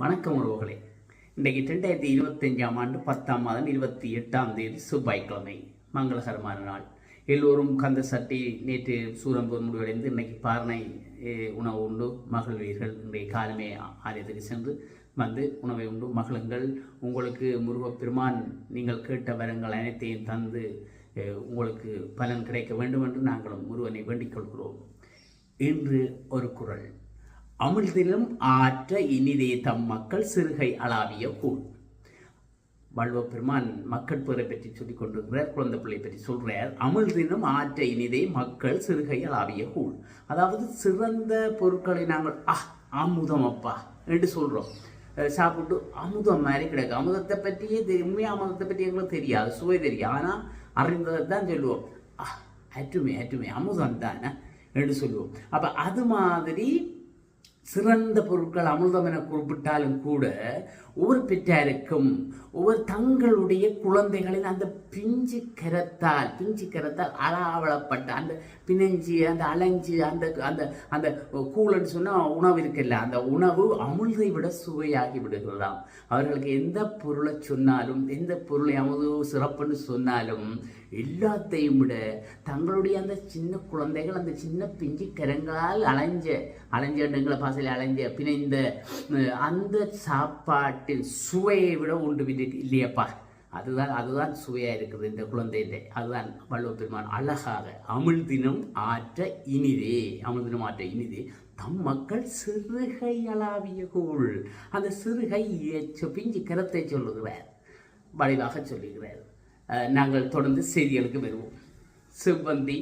வணக்கம் உறவுகளே. இன்றைக்கு ரெண்டாயிரத்தி இருபத்தஞ்சாம் ஆண்டு பத்தாம் மாதம் இருபத்தி எட்டாம் தேதி செவ்வாய்க்கிழமை மங்களகரமான நாள். எல்லோரும் கந்த சட்டி நேற்று சூரம்பூர் முடிவடைந்து இன்றைக்கு பாரணை உணவு உண்டு மகிழ்வீர்கள் இன்றைய காலமே ஆலயத்துக்கு சென்று வந்து உணவை உண்டு மகளுங்கள் உங்களுக்கு முருகப்பெருமான் நீங்கள் கேட்ட வரங்கள் அனைத்தையும் தந்து உங்களுக்கு பலன் கிடைக்க வேண்டும் என்று நாங்களும் முருகனை வேண்டிக் கொள்கிறோம். இன்று ஒரு குறள் அமிழ்திலும் ஆற்ற இனிதே தம் மக்கள் சிறுகை அளாவிய கூழ். வள்ளுவ பெருமான் மக்கள் பேரை பற்றி சொல்லிக் கொண்டிருக்கிறார் குழந்தை பிள்ளை பற்றி சொல்றார். அமிழ்தினும் ஆற்ற இனிதே மக்கள் சிறுகை அளாவிய கூழ். அதாவது சிறந்த பொருட்களை நாங்கள் ஆ அமுதம் அப்பா என்று சொல்றோம். சாப்பிட்டு அமுதம் மாதிரி கிடக்கு. அமுதத்தை பற்றியே தெ- அமுதத்தை பற்றி எங்களுக்கு தெரியாது சுவை தெரியும் ஆனால் அறிந்ததை தான் சொல்லுவோம். ஆ அற்றுமை அற்றுமை அமுதம் தானே என்று சொல்லுவோம். அப்போ அது மாதிரி சிறந்த பொருட்கள் அமிர்தம் என குறிப்பிட்டாலும் கூட ஒவ்வொரு பெற்றாருக்கும் ஒவ்வொரு தங்களுடைய குழந்தைகளின் அந்த பிஞ்சு கரத்தால் பிஞ்சு கரத்தால் அலாவளப்பட்ட அந்த பிணைஞ்சு அந்த அலைஞ்சு அந்த அந்த அந்த கூழன்னு சொன்னால் உணவு இருக்குல்ல அந்த உணவு அமிர்தை விட சுவையாகி விடுகிறதாம். அவர்களுக்கு எந்த பொருளை சொன்னாலும் எந்த பொருளை அமுது சிறப்புன்னு சொன்னாலும் எல்லாத்தையும் விட தங்களுடைய அந்த சின்ன குழந்தைகள் அந்த சின்ன பிஞ்சு கரங்களால் அலைஞ்ச அலைஞ்ச பாசையில் அலைஞ்ச பிணைந்த அந்த அந்த சாப்பாட்டில் சுவையை விட உண்டு விட்டு இல்லையப்பா. அதுதான் அதுதான் சுவையாக இருக்குது இந்த குழந்தையிலே. அதுதான் வள்ளுவ பெருமான் அழகாக அமிழ்தினம் ஆற்ற இனிதே அமிழ்தினம் ஆற்ற இனிதே. தம் மக்கள் சிறுகை அளாவிய கூழ். அந்த சிறுகை பிஞ்சு கரத்தை சொல்லுகிறார். வளைவாக சொல்லுகிறார். நாங்கள் தொடர்ந்து செய்திகளுக்கு வருவோம். செவ்வந்தி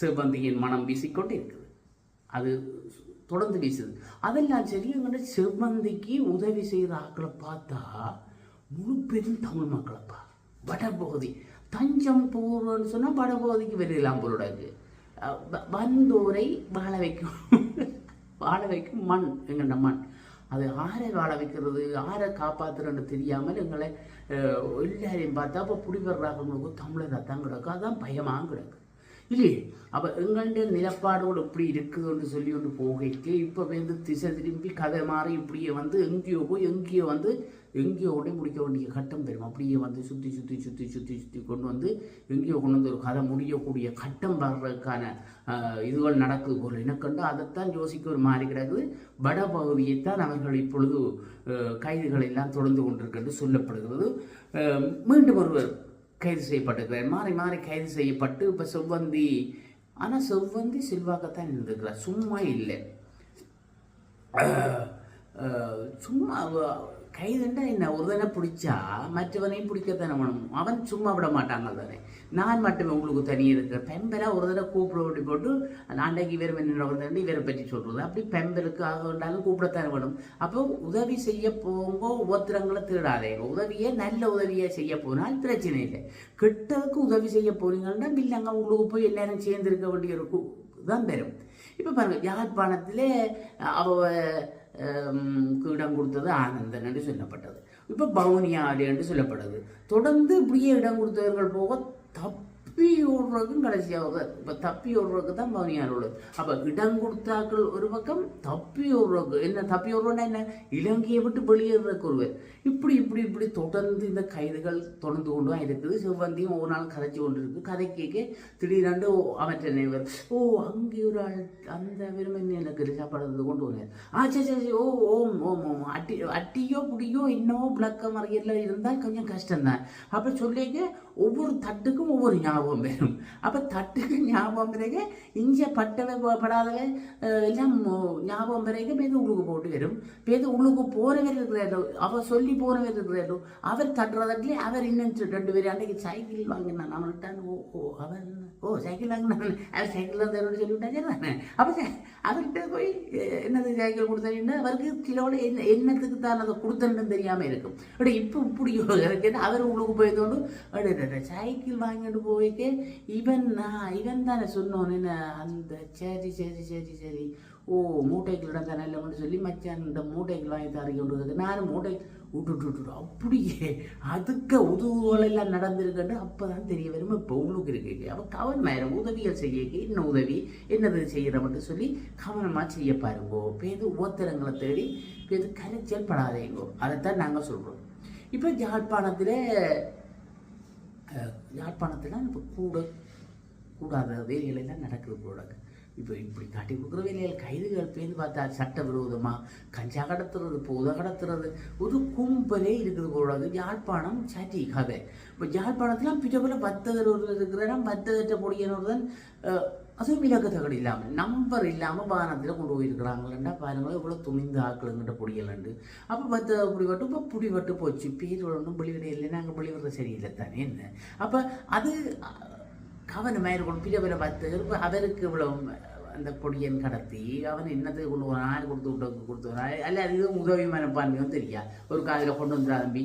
செவ்வந்தியின் மனம் வீசிக்கொண்டு இருக்குது அது தொடர்ந்து வீசுது. அதெல்லாம் சரி எங்கிட்ட செவ்வந்திக்கு உதவி செய்கிற ஆக்களை பார்த்தா முழு பெரும் தமிழ் மக்களைப்பா வடபகுதி. தஞ்சம் பூர்வன்னு சொன்னால் வடபகுதிக்கு வெளியெல்லாம் பொருடாது வந்தோரை வாழ வைக்கும். வாழ வைக்கும் மண் எங்கள்ட மண். அது ஆரை வாழ வைக்கிறது ஆரை காப்பாற்றுறன்னு தெரியாமல் எங்களை எல்லாரையும் பார்த்தா அப்போ புடிவர்றாங்களுக்கு தமிழராக தான் கிடக்கும். அதான் பயமாக கிடக்கு. இல்லையே? அப்போ எங்கள்ட நிலப்பாடோடு இப்படி இருக்குதுன்னு சொல்லி ஒன்று போகைக்கு இப்போ வந்து திசை திரும்பி கதை மாறி இப்படியே வந்து எங்கேயோ போய் எங்கேயோ வந்து எங்கேயோ உடனே முடிக்க வேண்டிய கட்டம் பெறும் அப்படியே வந்து சுற்றி சுற்றி சுற்றி சுற்றி சுற்றி கொண்டு வந்து எங்கேயோ கொண்டு வந்து ஒரு கதை முடியக்கூடிய கட்டம் வர்றதுக்கான இதுகள் நடக்குது பொருள் எனக்கண்டு அதைத்தான் யோசிக்க ஒரு மாறி கிடக்குது. வடபகுதியைத்தான் அவர்கள் இப்பொழுது ஆஹ், கைதுகள் எல்லாம் தொடர்ந்து கொண்டிருக்கின்றது சொல்லப்படுகிறது. மீண்டும் ஒருவர் கைது செய்யப்பட்டிருக்கிறார். மாறி மாறி கைது செய்யப்பட்டு இப்போ செவ்வந்தி ஆனால் செவ்வந்தி செல்வாக்கத்தான் இருந்திருக்கிறார். சும்மா இல்லை. சும்மா கைதுண்டா என்ன? ஒருதனை பிடிச்சா மற்றவனையும் பிடிக்கத்தானே வேணும். அவன் சும்மா விட மாட்டாங்க தானே நான் மட்டுமே உங்களுக்கு தனியாக இருக்கிற பெம்பரா ஒரு தடவை கூப்பிட வேண்டி போட்டு அன்றைக்கு இவர் என்ன வந்தேன் இவரை பற்றி சொல்கிறது அப்படி பெம்பருக்கு ஆக வேண்டாலும் கூப்பிடத்தானே வேணும். அப்போ உதவி செய்ய போங்க ஒவ்வொருத்தரங்களை தேடாதீங்க உதவியை நல்ல உதவியை செய்ய போனால் பிரச்சனை இல்லை. கெட்டதுக்கு உதவி செய்ய போறீங்கன்னா இல்லைங்க உங்களுக்கு போய் எல்லாரும் சேர்ந்திருக்க வேண்டிய ஒரு தான் தரும் இப்போ பாருங்கள் யாழ்ப்பாணத்தில் அவ இடம் கொடுத்தது ஆனந்தன் என்று சொல்லப்பட்டது இப்போ பவுனியாடு என்று சொல்லப்படுது தொடர்ந்து இப்படியே இடம் கொடுத்தவர்கள் போக தப்பு தப்பி ஓடுறதுக்கும் கடைசியாவது இப்போ தப்பி ஓடுறதுக்கு தான் பவுனியார் உள்ளது. அப்போ இடம் கொடுத்தாக்கள் ஒரு பக்கம் தப்பி ஓடுறதுக்கு என்ன தப்பி ஓடுறோன்னா என்ன? இலங்கையை விட்டு வெளியேறதுக்கு ஒருவர் இப்படி இப்படி இப்படி தொடர்ந்து இந்த கைதுகள் தொடர்ந்து கொண்டு தான் இருக்குது. செவ்வந்தியும் ஒரு நாள் கதைச்சு கொண்டு இருக்கு. கதை கேட்க திடீரென்று அவற்றை நினைவர் ஓ அங்கே ஒரு ஆள் அந்த விரும்பி எனக்கு சாப்பாடு வந்து கொண்டு வந்தார் ஆ சரி சரி ஓ ஓம் ஓம் ஓம் அட்டி அட்டியோ புடியோ இன்னமோ விளக்க மறையில் இருந்தால் கொஞ்சம் கஷ்டம்தான். அப்போ சொல்லிக்க ஒவ்வொரு தட்டுக்கும் ஒவ்வொரு ஞாபகம் ஞாபகம் வரும். அப்போ தட்டுக்கு ஞாபகம் பிறகு இங்கே பட்டவை ப- எல்லாம் ஞாபகம் பிறகு பேது உள்ளுக்கு போட்டு வரும். பேது உள்ளுக்கு போறவர் இருக்கிறாரோ அவர் சொல்லி போறவர் இருக்கிறாரோ அவர் தட்டுறதட்லேயே அவர் இன்னும் ரெண்டு பேர் அன்றைக்கு சைக்கிள் வாங்கினான் நம்மள்கிட்ட ஓ ஓ அவர் ஓ சைக்கிள் வாங்கினான் அவர் சைக்கிள் தான் தரும்னு சொல்லிவிட்டாங்க அப்போ அவர்கிட்ட போய் என்னது சைக்கிள் கொடுத்தீங்கன்னா அவருக்கு கிலோட என்ன என்னத்துக்கு தான் அதை கொடுத்தன்னு தெரியாமல் இருக்கும். அப்படி இப்போ இப்படி இருக்கு அவர் உள்ளுக்கு போயதோடு சைக்கிள் வாங்கிட்டு போய் போய்க்கு இவன் நான் இவன் தானே சொன்னோன்னு அந்த சரி சரி சரி சரி. ஓ மூட்டைக்கு தானே இல்லைன்னு சொல்லி மச்சான் இந்த மூட்டைக்கு வாங்கி தரக்கி கொண்டு நானும் மூட்டை விட்டுட்டு விட்டுட்டு அப்படியே அதுக்கு உதவுகளெல்லாம் நடந்திருக்குன்னு அப்போ தான் தெரிய வரும். இப்போ உள்ளுக்கு இருக்கு அப்போ கவனமாயிரம் உதவிகள் செய்ய என்ன உதவி என்னது செய்கிற மட்டும் சொல்லி கவனமாக செய்ய பாருங்கோ. பேது ஓத்திரங்களை தேடி பேது கரைச்சல் படாதேங்கோ. அதைத்தான் நாங்கள் சொல்கிறோம் இப்போ ஜாழ்ப்பாணத்தில் யாழ்ப்பாணத்தில் இப்போ கூட கூடாத வேலைகள் எல்லாம் நடக்குது போடாது இப்போ இப்படி காட்டி கொடுக்குற வேலைகள் கைதுகள் பேருந்து பார்த்தா சட்டவிரோதமாக கஞ்சா கடத்துறது புத கடத்துறது ஒரு கும்பலே இருக்குது போடாது யாழ்ப்பாணம் சட்டி கதை இப்போ யாழ்ப்பாணத்தில் பிறகுல பத்தகர் ஒருவர் இருக்கிறனா பத்தகற்ற தான் அதுவும் இலக்கத்தகடு இல்லாமல் நம்பர் இல்லாமல் வாகனத்தில் கொண்டு போயிருக்கிறாங்களேண்டா பாருங்களேன் இவ்வளோ துணிந்து ஆக்களுங்கிட்ட பொடியலண்டு அப்போ பத்து பிடிபட்டு இப்போ பிடிபட்டு போச்சு. பேர் ஒன்றும் வெளிவிட இல்லைன்னா அங்கே வெளிவிடுறது சரியில்லை தானே என்ன? அப்போ அது கவனமாக இருக்கணும். பிற பிற பத்து இப்போ அவருக்கு இவ்வளோ அந்த பொடியன் கடத்தி அவன் என்னத்தை கொண்டு வரான் ஆள் கொடுத்து விட்டு கொடுத்து வரான் அல்ல அது உதவி மனப்பான்மையும் தெரியாது. ஒரு காதில் கொண்டு வந்து தம்பி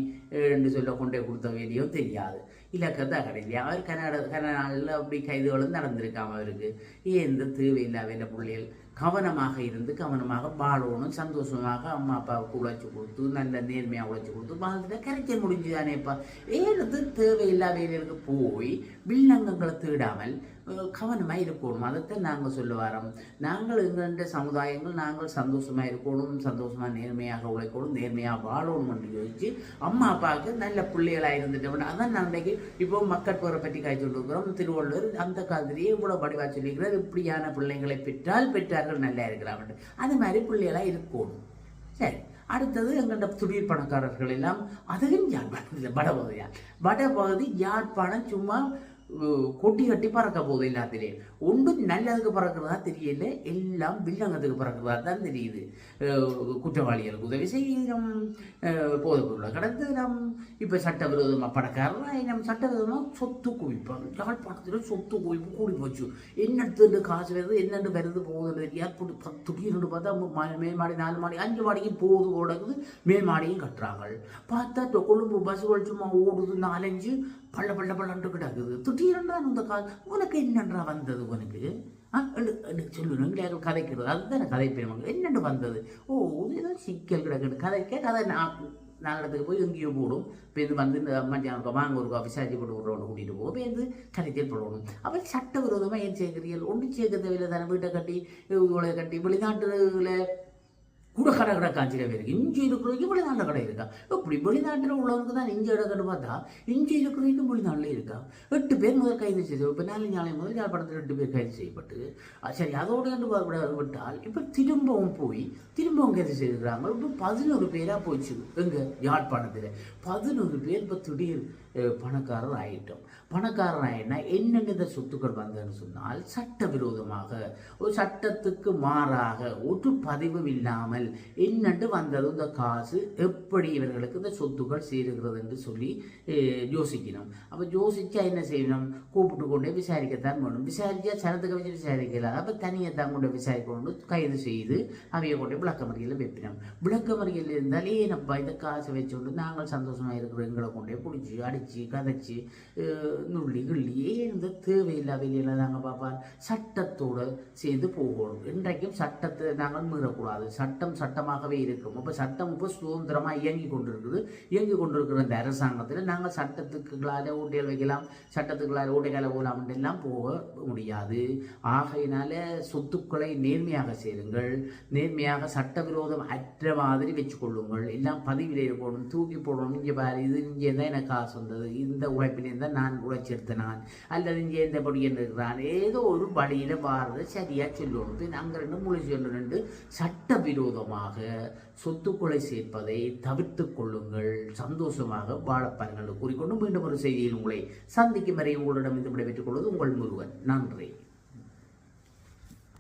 ரெண்டு சொல்ல கொண்டே கொடுத்த வேலையும் தெரியாது. இலக்கத்தை கிடையாது அவர் கன்னட கன்னடாவில் அப்படி கைதுகளும் நடந்திருக்காம அவருக்கு. ஏன் இந்த தேவையில்லா பிள்ளைகள்? கவனமாக இருந்து கவனமாக வாழணும் சந்தோஷமாக அம்மா அப்பாவுக்கு உழைச்சி கொடுத்து நல்ல நேர்மையாக உழைச்சி கொடுத்து வாழ்ந்துட்டு கரைச்சல் முடிஞ்சுதானேப்பா. ஏறது தேவையில்லா வேலைகளுக்கு போய் வில்லங்கங்களை தேடாமல் கவனமாக இருக்கணும்? அதைத்தான் நாங்கள் சொல்ல வரோம். நாங்கள் எங்கள்கிட்ட சமுதாயங்கள் நாங்கள் சந்தோஷமாக இருக்கணும் சந்தோஷமாக நேர்மையாக உழைக்கணும் நேர்மையாக வாழணும் என்று யோசிச்சு அம்மா அப்பாவுக்கு நல்ல பிள்ளைகளாக இருந்துட்டோம் அதான் நான் இப்போ மக்கள் போரை பற்றி காய்ச்சி இருக்கிறோம். திருவள்ளுவர் அந்த காலத்திலேயே இவ்வளோ படிவாக சொல்லியிருக்கிறார். இப்படியான பிள்ளைங்களை பெற்றால் பெற்றார் பெற்றார்கள் நல்லா இருக்கிறாங்க அது மாதிரி பிள்ளைகளாக இருக்கணும். சரி. அடுத்தது எங்கள்கிட்ட துடிர் பணக்காரர்கள் எல்லாம் அதுவும் யாழ்ப்பாணம் வடபகுதியால் வடபகுதி யாழ்ப்பாணம் சும்மா கொட்டி கட்டி பறக்க போகுது எல்லாத்திலே. ஒன்றும் நல்லதுக்கு பறக்கிறதா தெரியல எல்லாம் வில்லங்கத்துக்கு பறக்கிறதா தான் தெரியுது. குற்றவாளிகளுக்கு உதவி செய்யணும். போதை பொருளை கடந்து நம் இப்போ சட்டவிரோதமாக பணக்காரராக நம் சட்டவிரோதமாக சொத்து குவிப்போம் யாழ்ப்பாணத்தில் சொத்து குவிப்பு கூடி போச்சு. என்னெடுத்து காசு வருது என்னென்று வருது போகுதுன்னு தெரியாது திடீர்னு பார்த்தா மேல் மாடி நாலு மாடி அஞ்சு மாடிக்கும் போகுது ஓடக்குது மேல் மாடியும் கட்டுறாங்க. பார்த்தா கொழும்பு பஸ் சும்மா ஓடுது நாலஞ்சு பள்ள பள்ள பள்ளன்று கிடக்குது திடீரென்றான் இந்த கால் உனக்கு என்னன்றா வந்தது உனக்கு? ஆ சொல்லணும் இங்கிலியாக்கள் கதைக்கிறது அதுதான் கதை பெருமாங்க என்னென்று வந்தது? ஓ ஏதோ சிக்கல் கிடக்குது. கதைக்க கதை நான் நாளிடத்துக்கு போய் எங்கேயோ போடும். இப்போ இது வந்து இந்த மஞ்சள் வாங்க ஒரு விசாரிச்சு போட்டு விட்றவங்க கூட்டிகிட்டு போவோம் இப்போ இது கரைச்சல் போடணும். அப்போ சட்டவிரோதமாக ஏன் சேர்க்கிறீர்கள் ஒன்று சேர்க்க தேவையில்லை தானே. வீட்டை கட்டி இவ்வளோ கட்டி வெளிநாட்டுல கூட கடை கடை காய்ச்சிட பேருக்கு இஞ்சி இருக்கிறவங்க வெளிநாட்டில் கடை இருக்கா? இப்படி வெளிநாட்டில் உள்ளவங்க தான் இஞ்சி இடக்கன்னு பார்த்தா இஞ்சி இருக்கிறவங்க வெளிநாட்டில் இருக்கா? எட்டு பேர் முதல் கைது செய்து இப்போ நாலு நாளை முதல் யாழ்ப்பாணத்தில் எட்டு பேர் கைது செய்யப்பட்டு சரி அதோடு கண்டு விட்டால் இப்போ திரும்பவும் போய் திரும்பவும் கைது செய்திருக்கிறாங்க. இப்போ பதினோரு பேராக போச்சு எங்கள் யாழ்ப்பாணத்தில். பதினோரு பேர் இப்போ திடீர் பணக்காரர் ஆகிட்டோம் பணக்காரர் ஆகினா என்னென்ன சொத்துக்கள் வந்ததுன்னு சொன்னால் சட்டவிரோதமாக ஒரு சட்டத்துக்கு மாறாக ஒரு பதிவும் இல்லாமல் என்னண்டு வந்தது இந்த காசு எப்படி இவர்களுக்கு இந்த சொத்துக்கள் சேருகிறது என்று சொல்லி யோசிக்கணும். அப்போ யோசிச்சா என்ன செய்யணும்? கூப்பிட்டு கொண்டே விசாரிக்கத்தான் வேணும். விசாரிச்சா சனத்துக்கு வச்சு விசாரிக்கல. அப்போ தனியை தான் கொண்டு விசாரிக்கொண்டு கைது செய்து அவைய கொண்டு விளக்கமறியலில் வைப்பினோம். விளக்கமறியல் இருந்தால் ஏனப்பா இந்த காசை வச்சுக்கொண்டு நாங்கள் சந்தோஷமாக இருக்கிற எங்களை கொண்டே பிடிச்சி அடித்து கதைச்சி நுள்ளி கிள்ளி ஏன் தேவையில்லா வெளியில் நாங்கள் பார்ப்பார்? சட்டத்தோடு சேர்ந்து போகணும். இன்றைக்கும் சட்டத்தை நாங்கள் மீறக்கூடாது. சட்டம் சட்டமாகவே இருக்கும். அப்போ சட்டம் இப்போ சுதந்திரமாக இயங்கி கொண்டிருக்குது. இயங்கி கொண்டிருக்கிற இந்த அரசாங்கத்தில் நாங்கள் சட்டத்துக்குகளால் ஊட்டியல் வைக்கலாம் சட்டத்துக்குள்ளால ஊட்டைக்கால போகலாம் எல்லாம் போக முடியாது. ஆகையினால சொத்துக்களை நேர்மையாக சேருங்கள். நேர்மையாக சட்டவிரோதம் அற்ற மாதிரி வச்சுக்கொள்ளுங்கள் எல்லாம் பதிவில் இருக்கணும் தூக்கி போடணும். இங்கே பாரு இது இங்கே தான் எனக்கு காசு வந்தது. இந்த உழைப்பிலேருந்து தான் நான் உழைச்செடுத்த நான் அல்லது இங்கே இந்த படி இருக்கிறான். ஏதோ ஒரு வழியில் வாரதை சரியாக சொல்லணும் அங்கே ரெண்டு முழு ஒன்று ரெண்டு மூலமாக சொத்துக்களை சேர்ப்பதை தவிர்த்து கொள்ளுங்கள். சந்தோஷமாக வாழப்பாருங்கள் கூறிக்கொண்டு மீண்டும் ஒரு செய்தியில் உங்களை சந்திக்கும் வரை உங்களிடம் இந்த விடைபெற்றுக் கொள்வது உங்கள் முருகன். நன்றி.